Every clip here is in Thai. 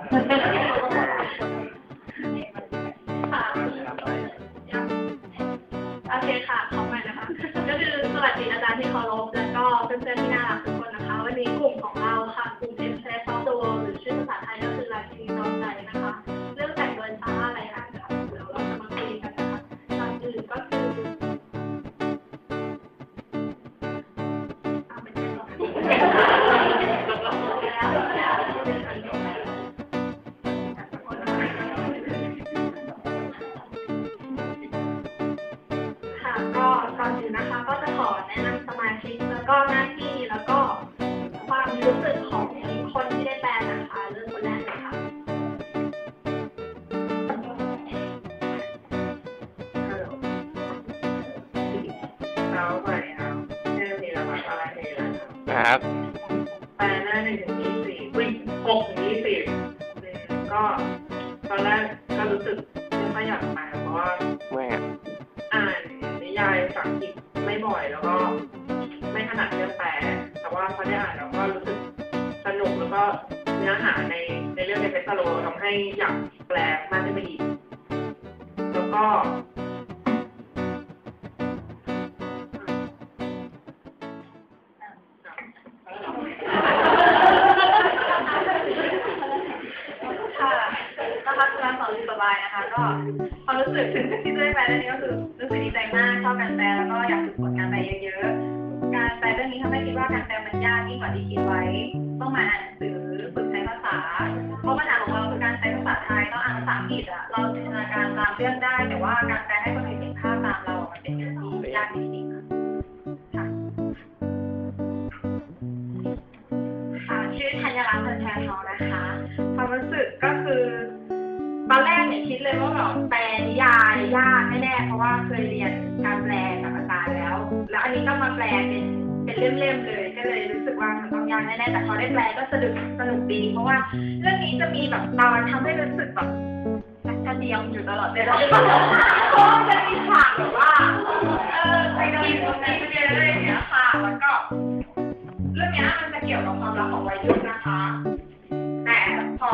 Thank. ค่ กแล้วก็เนื้อหาในในเรื่องในเฟสโลทำให้อยากแปลมากขึ้นไปอีกแล้วก็ค่ะนะคะคุณสอนสบายนะคะ ก็ความรู้สึกที่ได้แปลเรื่องนี้ก็คือรู้สึกดีใจมากชอบการแปลแล้วก็อยากฝึกฝนการแปลเยอะๆ การแปลเรื่องนี้ทำให้คิดว่าการแปล ยิ่งกว่าที่คิดไว้ ต้องมาอ่านหนังสือฝึกใช้ภาษา เพราะปัญหาของเราคือการใช้ภาษาไทยต้องอ่านภาษาอังกฤษอะเราจินตนาการตามเรื่องได้ แต่ว่าการแปลให้คนอื่นเห็นภาพตามเราอะมันเป็นเรื่องที่ยากจริงๆค่ะค่ะชื่อธัญรัตน์เทินแทนทองนะคะความรู้สึกก็คือตอนแรกเนี่ยคิดเลยว่าแบบแปลนิยายยากแน่ๆเพราะว่าเคยเรียนการแปลกับอาจารย์แล้ว แล้วอันนี้ต้องมาแปลเป็นเป็นเล่มๆเลย เลยรู้สึกว่ามันต้องยากแน่ๆแต่พอได้แปลก็สนุกสนุกดี เพราะว่าเรื่องนี้จะมีแบบตอนทำให้รู้สึกแบบนักกระเดียมอยู่ตลอดเวลาเพราะว่าจะมีฉากแบบว่าเออไปโดนตรงนี้ไปเรื่อยๆอย่างเงี้ยค่ะแล้วก็ เรื่องเนี้ยมันจะเกี่ยวกับความรักของวัยรุ่นนะคะ แต่พอ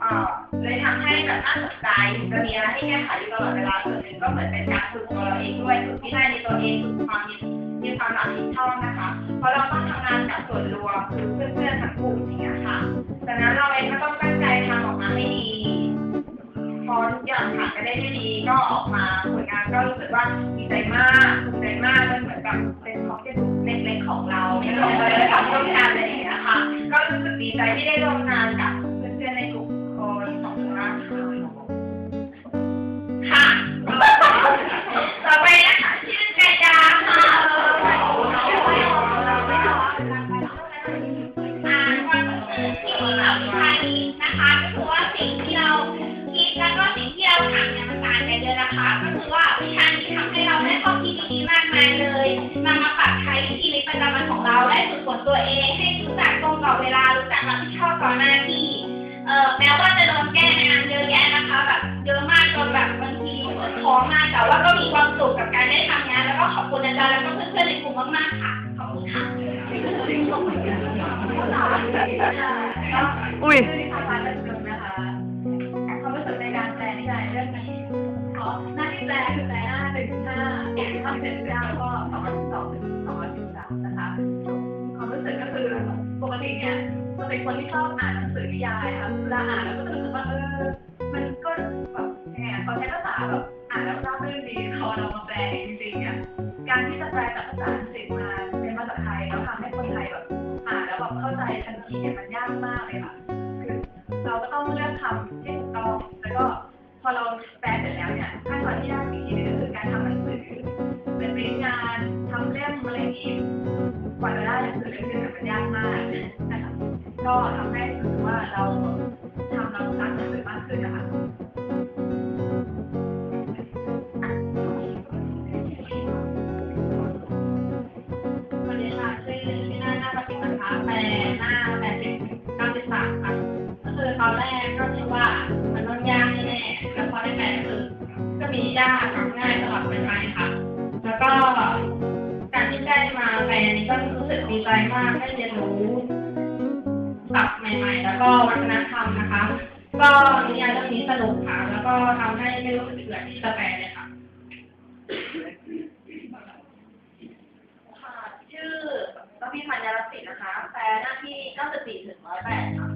เอ่อเลยทำให้แบบน่าสนใจจะมีอะไรให้แก้ไขอยู่ตลอดเวลาส่วนหนึ่งก็เหมือนเป็นการฝึกตัวเราเองด้วยฝึกที่ได้ในตัวเองฝึกความมี มีความรับผิดชอบนะคะ เพราะเราต้องทำงานกับส่วนรวมคือเพื่อนๆทั้งกลุ่มอย่างเงี้ยค่ะดังนั้นเราเองก็ต้องตั้งใจทำออกมาให้ดีพอทุกอย่างผ่านไปได้ด้วยดีก็ออกมาผลงานก็รู้สึกว่าดีใจมากภูมิใจมากมันเหมือนกับเป็นของที่เล็กๆของเราที่เราได้ทำร่วมกันอะไรอย่างเงี้ยค่ะก็รู้สึกดีใจที่ได้ร่วมงานกับ มมากๆค่ะ ขอบคุณค่ะอุ้ยทำงานเป็นกลุ่มนะคะความรู้สึกในการแปลนิยายเรื่องนี้อ๋อหน้าที่แปลคือแปลหน้าหนึ่งถึงห้าเขียนทำเสร็จหรือยังแล้วก็สองร้อยสิบสองถึงสองร้อยสิบสามนะคะ ความรู้สึกก็คือปกติเนี่ยเราเป็นคนที่ชอบอ่านหนังสือนิยายค่ะเวลาอ่านแล้วก็จะรู้สึกว่าเออมันก็แบบยังไงอะพอใช้ภาษาแบบอ่านแล้วราบรื่นดีพอเรามาแปลเองจริงๆเนี่ยการที่จะแปลจากภาษา ต้องเลือกคำที่ถูกต้องแล้วก็พอเราแปลเสร็จแล้วเนี่ยขั้นตอนที่ยากอีกทีนึงก็คือการทำหนังสือเป็นปริญญาทำเล่มอะไรนี้กว่าจะได้หนังสือเล่มนึงมันยากมากนะคะก็ทำให้รู้สึกว่าเราทำเรารักหนังสือมากขึ้นนะคะ ได้มาแปลนี้ก็รู้สึกดีใจมากได้เรียนรู้ศัพท์ใหม่ๆ แล้วก็วัฒนธรรมนะคะ ก็นิยายเรื่องนี้สนุกค่ะ แล้วก็ทำให้ไม่รู้สึกเบื่อที่จะแปลเลยค่ะค่ะชื่อพระพิพันธ์ยาลสิทธิ์นะคะแปลหน้าที่94ถึง108ค่ะ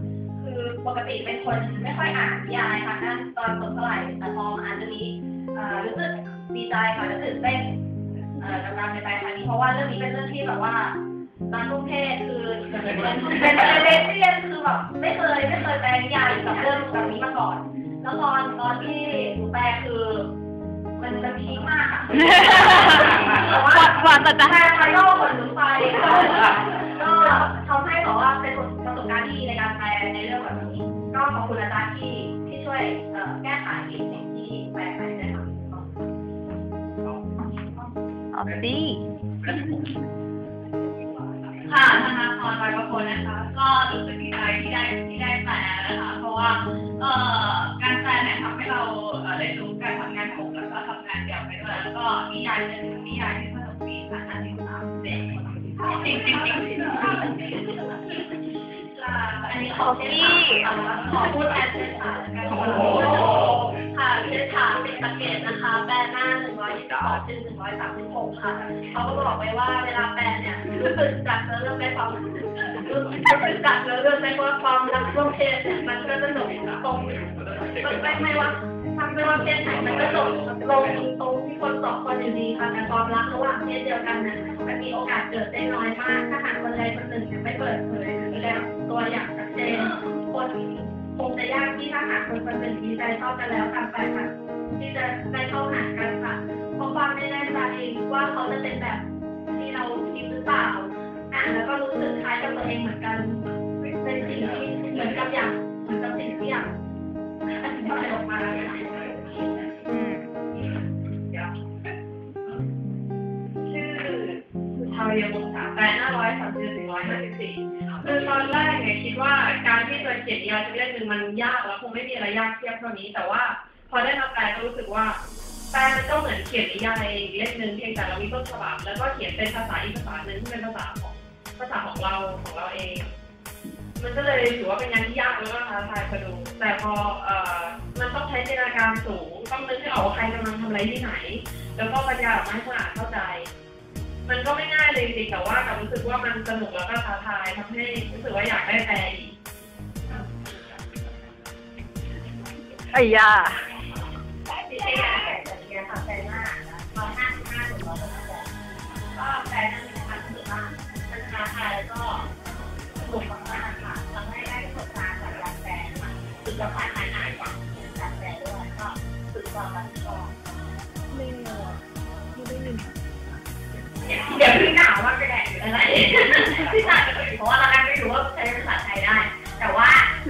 คือปกติเป็นคนไม่ค่อยอ่านนิยายค่ะด้านตอนสดเท่าไหร่แต่พออ่านเรื่องนี้รู้สึกดีใจค่ะรู้สึกเต้น เอ่อกับการในใจครั้งนี้เพราะว่าเรื่องนี้เป็นเรื่องที่แบบว่าบางทุ่งเทศคือเป็นเป็นเป็นเด็กเรียนคือแบบไม่เคยไม่เคยแปลนิยายกับเรื่องแบบนี้มาก่อน แล้วตอนตอนที่หนูแปลคือ มันมันพีคมากค่ะแต่ว่าหวานแต่จะแค่ภายนอกคนหรือไปก็ทำให้บอกว่าเป็นประสบการณ์ที่ดีในการแปลในเรื่องแบบนี้ ก็ขอบคุณอาจารย์ที่ที่ช่วย อาสิค่ะธนาพรวายประพลนะคะ ก็รู้สึกดีใจที่ได้ที่ได้แปลนะคะ เพราะว่าเอ่อการแปลเนี่ยทำให้เราเอ่อได้รู้การทำงานของแล้วก็ทำงานเดี่ยวไปด้วยแล้วก็นิยายเป็นนิยายที่สนุกดีค่ะน่าติดตามเด็กจริงจริงจริงจริงอันนี้ขอพี่ขอพูดแทนเชษฐาแล้วกันค่ะเชษฐา เป็นสังเกตนะคะ แปลหน้า122ถึง136ค่ะ เขาก็บอกไว้ว่าเวลาแปลเนี่ยรู้สึกจากเนื้อเรื่องได้ความรู้สึกจากเนื้อเรื่องได้ว่าความรักร่วมเพศเนี่ยมันก็สนุกตรงมันไม่ไม่ว่าทำไม่ว่าเพศไหนมันก็จบลงตรงที่คนสองคนอยู่ดีค่ะแต่ความรักระหว่างเพศเดียวกันเนี่ยมันมีโอกาสเกิดได้น้อยมาก ถ้าหากคนใดคนหนึ่งเนี่ยไม่เปิดเผยหรือแสดงตัวอย่างชัดเจนคนคงจะยากที่ถ้าหากคนคนหนึ่งมีใจชอบกันแล้วกันไปค่ะ ที่จะได้เข้าหากันค่ะเพราะความไม่แน่ใจว่าเขาจะเป็นแบบที่เราคิดหรือเปล่าอ่านแล้วก็รู้สึกคล้ายกับตัวเองเหมือนกันเป็นสิ่งที่เหมือนกับอย่างเหมือนกับสิ่งที่อยากอธิบายออกมาชื่อสุชาวยาวงศาแปลหน้าร้อยสามสิบถึงร้อยห้าสิบสี่คือตอนแรกเนี่ยคิดว่าการที่จะเขียนยายสักเล่มหนึ่งมันยากแล้วคงไม่มีอะไรยากเทียบเท่านี้ แต่ว่า พอได้มาแปลก็รู้สึกว่าแปลมันก็เหมือนเขียนนิยายเล่มหนึ่งเพียงแต่เรามีต้นฉบับ แล้วก็เขียนเป็นภาษาอีกภาษาหนึ่งที่เป็นภาษาของภาษาของเราของเราเอง มันก็เลยถือว่าเป็นงานที่ยากแล้วก็ท้าทายพอดูแต่พอเอ่อมันต้องใช้จินตนาการสูงต้องนึกให้ออกว่าใครกำลังทำอะไรที่ไหน แล้วก็บรรยาออกมาให้คนอ่านเข้าใจ มันก็ไม่ง่ายเลยจริงแต่ว่ากับรู้สึกว่ามันสนุกแล้วก็ท้าทายทำให้รู้สึกว่าอยากได้แปลอีกไอ้ยา ที่ใช้งานแต่แต่เนี้ยค่ะแต่หน้าร้อยห้าสิบห้าถึงร้อยหกสิบก็แต่นั่นเป็นการรู้สึกว่ามันท้าทายแล้วก็สนุกมากๆค่ะทำให้ได้ประสบการณ์จากการแปลค่ะฝึกกับการอ่านอ่านจากการแปลด้วยก็ฝึกความรับผิดชอบเดี๋ยวพี่หนาวว่ากระแดดหรืออะไรพี่ตาจะเพราะว่าเราได้ไม่รู้ว่าใช้ภาษาไทยได้ แต่ว่า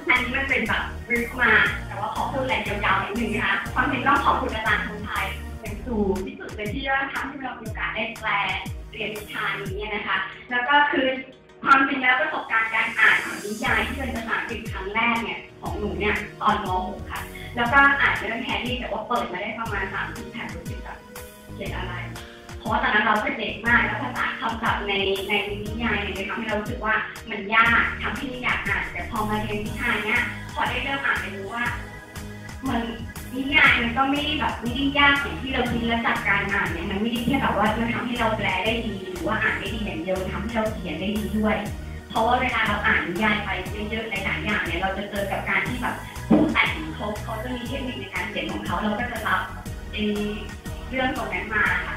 อันนี้มันเป็นแบบริฟมา แต่ว่าขอพูดแรงยาวๆนิดนึงนะคะ ความจริงต้องขอบคุณอาจารย์คนไทยเป็นครูที่สุดเป็นที่ยอดทำให้เรามีโอกาสได้แปลเรียนวิชานี้นะคะ แล้วก็คือความจริงแล้วประสบการณ์การอ่านของนิยายที่เป็นภาษาอังกฤษครั้งแรกเนี่ยของหนูเนี่ยตอนม .6 ค่ะ แล้วก็อ่านเรื่องแฮร์รี่แต่ว่าเปิดมาได้ประมาณสามสิบแผ่นรู้สึกแบบเขียนอะไร เพราะตอนนั้นเราเป็นเด็กมากแล้วภาษาคำศัพท์ในในนิยายเนี่ยทำให้เรารู้สึกว่ามันยากทำให้ไม่อยากอ่าน แต่พอมาเรียนวิชาเนี้ยพอได้เริ่มอ่านไปรู้ว่า มัน นิยายมันก็ไม่ได้แบบไม่ได้ยากอย่างที่เราคิดและจากการอ่านเนี่ยมันไม่ได้แค่แบบว่ามันทำให้เราแปลได้ดีหรือว่าอ่านได้ดีอย่างเดียวทำให้เราเขียนได้ดีด้วย เพราะว่าเวลาเราอ่านนิยายไปเยอะๆหลายๆอย่างเนี่ยเราจะเจอกับการที่แบบผู้แต่งเขาเขาจะมีเทคนิคในการเขียนของเขาเราก็จะรับไอ้เรื่องตรงนั้นมาค่ะ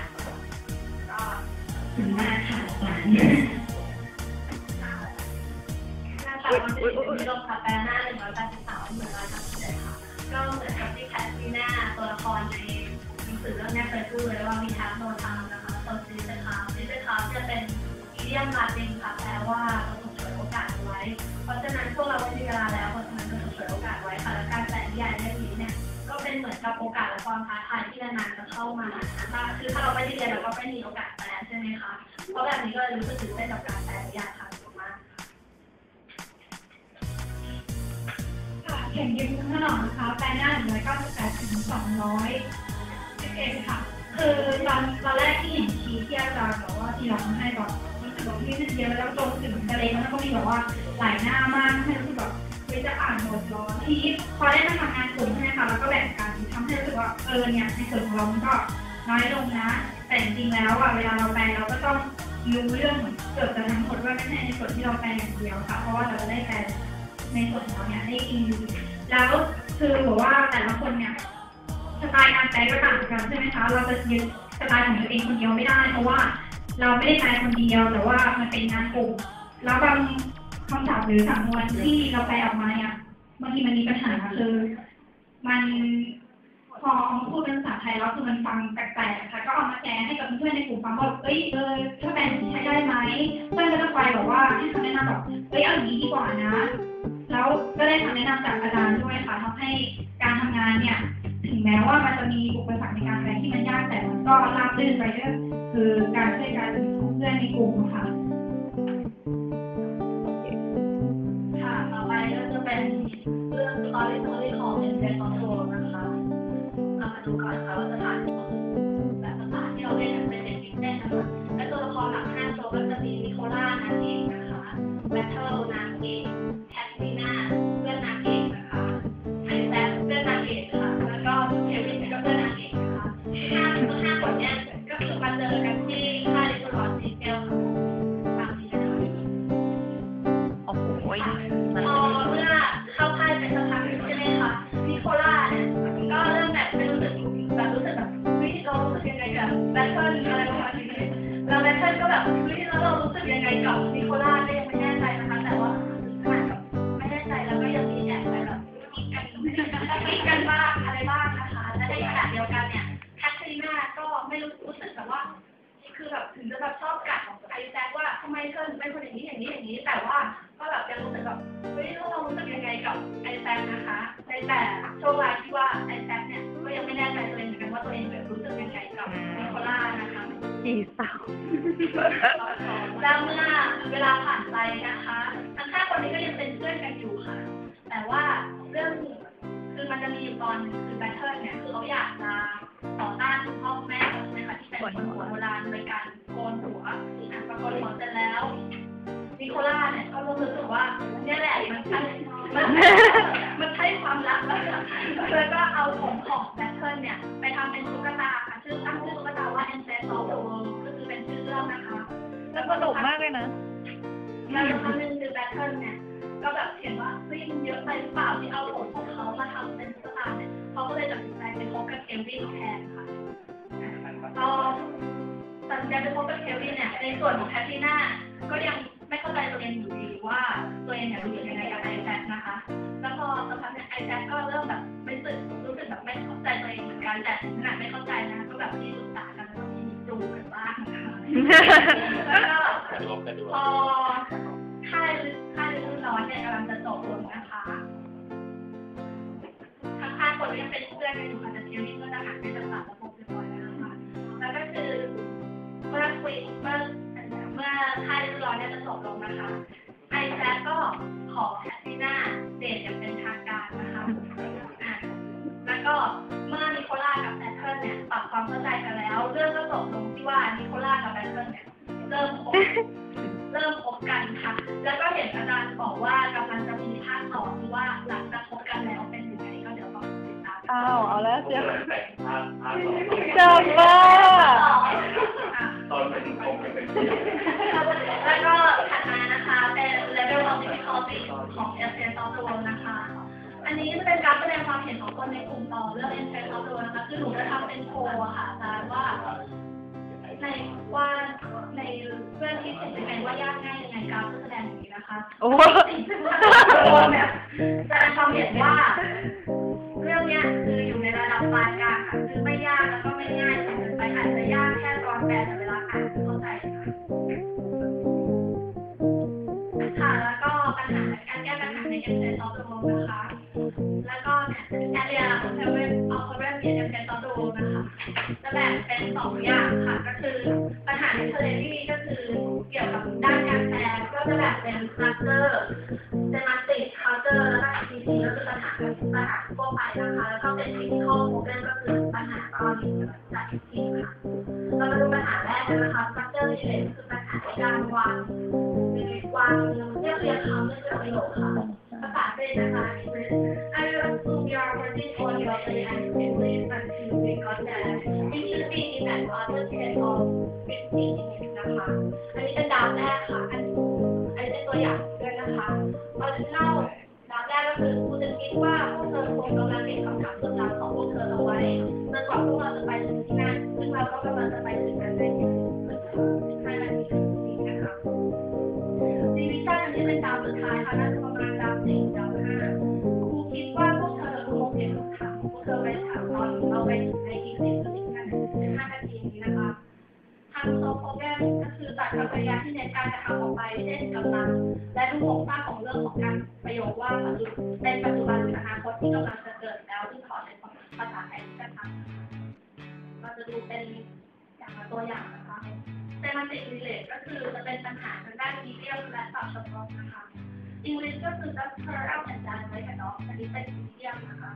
ก็ถึงมากค่ะอาจารย์หน้าตาวันที่สิบลงคาแปหน้าหนึ่งร้อยแปดสิบสามเหมือนร้อยสามสิบเจ็ดค่ะ ก็เหมือนกับที่แคทรีน่าตัวละครในหนังสือเรื่องนี้เคยพูดเลยว่ามีทางโนทามนะคะตัวซีเซคาซีเซคาจะเป็นอีเดียมลาตินค่ะแปลว่าเราต้องฉวยโอกาสไว้ เพราะฉะนั้นพวกเราไม่มีเวลาแล้วเพราะฉะนั้นก็ต้องฉวยโอกาสไว้ค่ะและการแต่งนิยายเรื่องนี้เนี่ยก็เป็นเหมือนกับโอกาสและความท้าทายที่นานๆจะเข้ามานะคะคือถ้าเราไม่ได้เรียนเราก็ไม่มีโอกาสแปลใช่ไหมคะเพราะแบบนี้ก็เลยรู้สึกตื่นเต้นกับการแปลนิยายค่ะ เขียนยืนขนมนะคะแปลหน้าหนึ่งร้อยเก้าสิบแปดถึงสองร้อยสิบเอ็ดค่ะ คือตอนตอนแรกที่เห็นชีทที่อาจารย์บอกว่าที่เราให้แบบรู้สึกว่าที่มันเยอะแล้วตรงถึงทะเลมันก็มีแบบว่าหลายหน้ามากให้รู้สึกแบบเวไปจะอ่านบทร้อนทีนี้พอได้มาทำงานกลุ่มใช่ไหมคะแล้วก็แบ่งกันทำให้รู้สึกว่าเออเนี่ยในส่วนของเรามันก็น้อยลงนะ แต่จริงๆแล้วอะเวลาเราแปลเราก็ต้องรู้เรื่องเกือบจะทั้งหมดว่าไม่ใช่ในส่วนที่เราแปลอย่างเดียวค่ะ เพราะว่าเราจะได้แปล ในส่วนของเราเนี่ยได้อินดีแล้วคือบอกว่าแต่ละคนเนี่ยสไตล์การแปลก็ต่างกันใช่ไหมคะเราจะยึดสไตล์ของตัวเองคนเดียวไม่ได้ เพราะว่าเราไม่ได้แปลคนเดียว แต่ว่ามันเป็นงานกลุ่มแล้วบางคำศัพท์หรือสำนวนที่เราแปลออกมาเนี่ยบางทีมันมีปัญหาคือมันพอเอามาพูดเป็นภาษาไทยแล้วคือมันฟังแปลกๆค่ะก็เอามาแชร์ให้กับเพื่อนในกลุ่มฟังว่าเอ้ยเออถ้าแปลใช้ได้ไหมเพื่อนก็จะไปแบบว่าให้คำแนะนำแบบเอ้ยเอาอย่างนี้ดีกว่านะ แล้วก็ได้คำแนะนำจากอาจารย์ด้วยค่ะทำให้การทำงานเนี่ยถึงแม้ว่ามันจะมีอุปสรรคในการแปลที่มันยากแต่มันก็ราบรื่นไปด้วยคือการช่วยกันของเพื่อนในกลุ่มค่ะค่ะต่อไปก็จะเป็นเรื่อง story story ของ e n t e r c o n t r o l นะคะเรามาดูก่อนค่ะว่าสถานที่แบบสถานที่เราเล่นเป็น ยังไงกับนิโคล่าก็ยังไม่แน่ใจนะคะ แต่ว่าขนาดแบบไม่แน่ใจแล้วก็ยังมีแอบไปแบบมีกันมีกันบ้างอะไรบ้างนะคะ และในขณะเดียวกันเนี่ยแคทรีนาก็ไม่รู้รู้สึกแบบว่า คือแบบถึงจะแบบชอบกัดไอแซคว่าทำไมเธอถึงเป็นคนอย่างนี้อย่างนี้อย่างนี้ แต่ว่าก็แบบยังรู้สึกแบบเฮ้ยแล้วเรารู้สึกยังไงกับไอแซคนะคะในแต่โชคร้ายที่ว่าไอแซคเนี่ยก็ยังไม่แน่ใจ นะคะจีสาวแล้วเมื่อเวลาผ่านไปนะคะ ทั้งห้าคนนี้ก็ยังเป็นเพื่อนกันอยู่ค่ะ แต่ว่าเรื่องคือมันจะมีอยู่ตอนหนึงคือแบทเทิลเนี่ยคือเขาอยากจะต่อต้านคุณพ่อคุณแม่เขาใช่ไหมคะที่เป็นคนหัวโบราณโดยการโกนหัวอะพอโกนหัวเสร็จแล้วนิโคล่าเนี่ยก็รู้สึกว่าเนี่ยแหละมันใช่มันมันใช่ความรักแล้วค่ะแล้วก็เอาผมของแบทเทิลเนี่ยไปทำเป็นตุ๊กตาค่ะชื่อตั้งชื่อตุ๊กตาว่า angel soul สนุกมากเลยนะแล้วครั้งหนึ่งคือแบทเทิลเนี่ยก็แบบเห็นว่าเฮ้ยมันเยอะไปหรือเปล่าที่เอาผมของเขามาทำเป็นตุ๊กตาเนี่ยเขาก็เลยตัดสินใจไปคบกับเคลวินแทนค่ะพอตัดสินใจไปคบกับเคลวินเนี่ยในส่วนของแพทติน่าก็ยังไม่เข้าใจตัวเองอยู่ดีว่าตัวเองเนี่ยรู้สึกยังไงกับไอแซคนะคะ แล้วพอสักพักเนี่ยไอแซคก็เริ่มแบบไม่รู้สึกรู้สึกแบบไม่เข้าใจตัวเองเหมือนกันแต่งขนาดไม่เข้าใจนะก็แบบมีปรึกษากัน แล้วก็พอค่ายค่ายฤดูร้อนเนี่ยกำลังจะจบลงนะคะทั้งห้าคนก็ยังเป็นเพื่อนกันอยู่ค่ะแต่เทียวนี้ก็จะหันไปจะตัดระบบเรียบร้อยแล้วนะคะแล้วก็คือเมื่อคุยเมื่อเมื่อค่ายฤดูร้อนเนี่ยจะจบลงนะคะไอแซคก็ขอแพทติน่าเดทอย่างเป็นทางการนะคะแล้วก็เมื่อนิโคล่ากับแบทเทิลเนี่ยปรับความเข้าใจกันแล้วเรื่องก็ เทิลเนี่ยเริ่มคบเริ่มคบกันค่ะ แล้วก็เห็นอาจารย์บอกว่ากำลังจะมีภาคต่อที่ว่าหลังจากคบกันแล้วเป็นยังไงก็เดี๋ยวต้องติดตามอ้าวเอาแล้วผมเจ้าเลยแต่งภาพภาพสองเจ้าบ้าตอนเป็นคงเป็นเป็นแล้วก็ถัดมานะคะเป็น level of difficulty ของ s s of the world นะคะอันนี้จะเป็นการแสดงความเห็นของคนในกลุ่มต่อเรื่อง s s of the world นะคะคือหนูจะทำเป็นโพลอะค่ะอาจารย์ว่าในว่าใน เรื่องที่เห็นยังไงว่ายากง่ายยังไงการแสดงอย่างนี้นะคะโอ้สิ่งที่ว่าแบบแสดงความเห็นว่า เรื่องเนี้ยคืออยู่ในระดับปานกลางค่ะคือไม่ยากแล้วก็ไม่ง่ายจนเกินไปอาจจะยากแค่ตอนแปลแต่เวลาอ่านเข้าใจค่ะแล้วก็ปัญหาการแก้ปัญหาในเอ็มเซนซอฟต์โลนะคะ แล้วก็เนี่ยแอเรียของเทเวนเอาเทเวนเบียนเอ็มเซนซอฟต์โลนะคะจะแบ่งเป็นสองอย่างค่ะก็คือปัญหาในทะเลที่ก็คือเกี่ยวกับด้านการแปลก็จะแบ่งเป็นคลัสเตอร์เซมาติกคาน์เตอร์แล้วก็ ICT ก็คือปัญหาปัญหาทั่วไปนะคะ แล้วก็เป็น critical problem ก็คือปัญหากรณีจากที่ค่ะ เรามาดูปัญหาแรกกันนะคะ structure relate คือปัญหาในการวางวางเรียบเรียงคำเรียบเรียงประโยคค่ะแล้วก็ษาเป็นนะคะ English I assume you are working on your A and English until we got there it should be in an other ten or fifteen minutes นะคะ อันนี้เป็นดาวแรกค่ะ อันอันนี้เป็นตัวอย่างด้วยนะคะพอจะเล่าดาวแรกก็คือครูจะคิดว่าพ เช่นกำลัง และดูโครงสร้างของเรื่องของการประโยคว่าปัจจุเป็นปัจจุบันหรืออนาคตที่กำลังจะเกิดแล้วซึ่ขอใช้ภาษาไทยที่ะเราจะดูเป็นอย่างตัวอย่างนะคะเซมาติกรีเลทก็คือจะเป็นปัญหาทางด้านมีเดียมและศัพท์เฉพาะนะคะ English ก็คือ just turn up and down ไว้กับน้องอันนี้เป็นมีเดียมนะคะ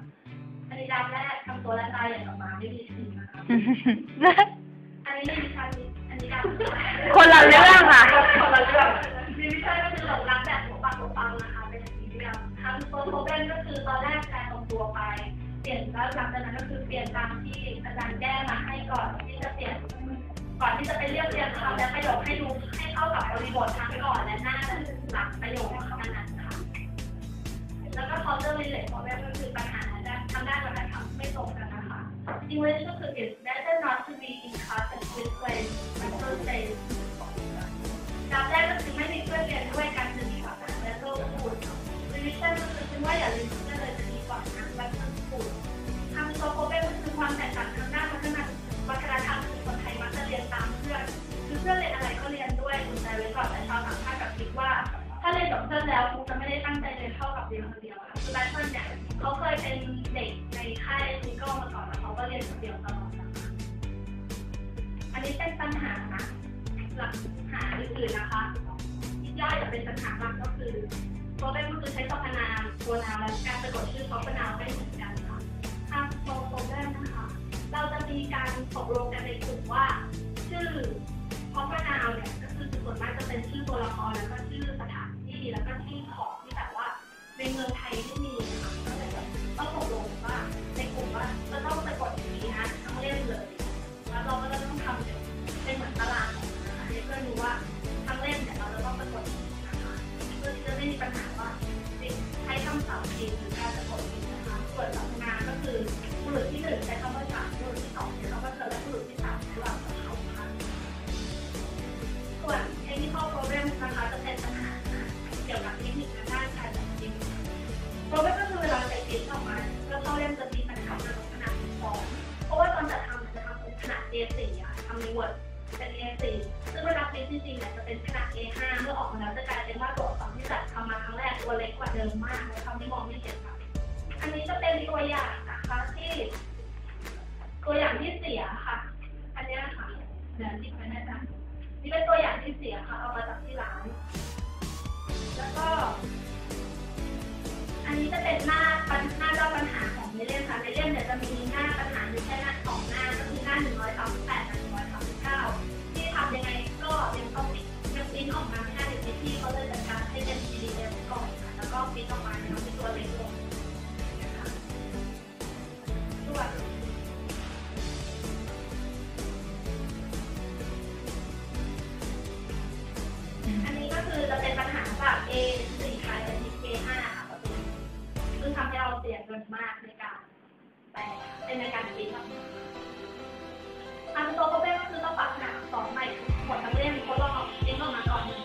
อันนี้ดาวแรกทำตัวและตายอย่างออกมาไม่มีสีนะคะอันนี้มีที่ คนละเรื่องค่ะ คนละเรื่องมีวิชัยก็คือหลงรักแบบหัวปักหัวปังนะคะ เป็นอย่างนี้เดียวทางโซโทเบนก็คือตอนแรกแทนตรงตัวไป เปลี่ยนแล้วหลังจากนั้นก็คือเปลี่ยนตามที่อาจารย์แก้มาให้ก่อนที่จะเปลี่ยน ก่อนที่จะไปเรียบเรียงคำและประโยคให้ดูให้เข้ากับบริบททั้งก่อนและหน้าหลังประโยคนั้นค่ะ แล้วก็ counter relate problem ก็คือปัญหาด้านทางด้านวัฒนธรรมไม่ตรงกันนะคะ English ก็คือ it's เรียนกับเพื่อนแล้วคงจะไม่ได้ตั้งใจเรียนเท่ากับเรียนคนเดียวค่ะคือแบทเทิลเนี่ยเขาเคยเป็นเด็กในค่ายซิงเกิลมาก่อนแล้วเขาก็เรียนคนเดียวตลอดนะคะอันนี้เป็นปัญหานะหลักหาอื่นๆนะคะที่ย่อยจะเป็นปัญหาหลักก็คือตัวเลขก็คือใช้สรรพนามตัวนามและการสะกดชื่อสรรพนามไม่เหมือนกันค่ะทางโปรโปรแกรมนะคะ เราจะมีการตกลงกันในกลุ่มว่า ชื่อพอพนาวเนี่ยก็คือส่วนมากจะเป็นชื่อตัวละครแล้วก็ชื่อ แล้วก็ชื่ของที่แบบว่าในเมืองไทยที่มีนะคะก็เลยแบบต้องตกลงว่าในกลุ่มว่าจะต้องสะกดอย่างนี้นะทั้งเล่มเลย แล้วเราก็จะต้องทำเป็นเป็นเหมือนตารางนะคะเพื่อนรู้ว่าทั้งเล่มเนี่ยเราจะต้องสะกดนี้นะคะเพื่อที่จะไม่มีปัญหาว่าใช้คำศัพท์ผิดหรือการสะกดผิดนะคะส่วนสรรพนามก็คือบุรุษที่หนึ่ง เดี๋ยวที่ไปนะนำนี่เป็นตัวอย่างที่เสียค่ะ เอามาจากที่ร้าน แล้วก็ อันนี้จะเป็นหน้าปัญหน้าเล่าปัญหาของในเล่มค่ะในเล่มเนี่ยวจะมีหน้าปัญหาอยู่แค่หน้าสองหน้าก็คือหน้าหนึ่งร้อยสามสิบแปดหนึ่งร้อยสามสิบเก้าที่ทำยังไงก็ยังต้องยังปริ้นออกมาไม่ได้ในที่เขาเลยจัดการให้เป็น PDF ก่อนค่ะแล้วก็ปริ้นออกมาเนี่ยเป็นตัวเล็กลงนะคะส่วน เป็นในการคิดมากๆอันตัวโปรเบก็คือต้องปรับหนาสองใหม่หมดทั้งเล่มทดลองเล่นออกมาก่อนหนึ่ง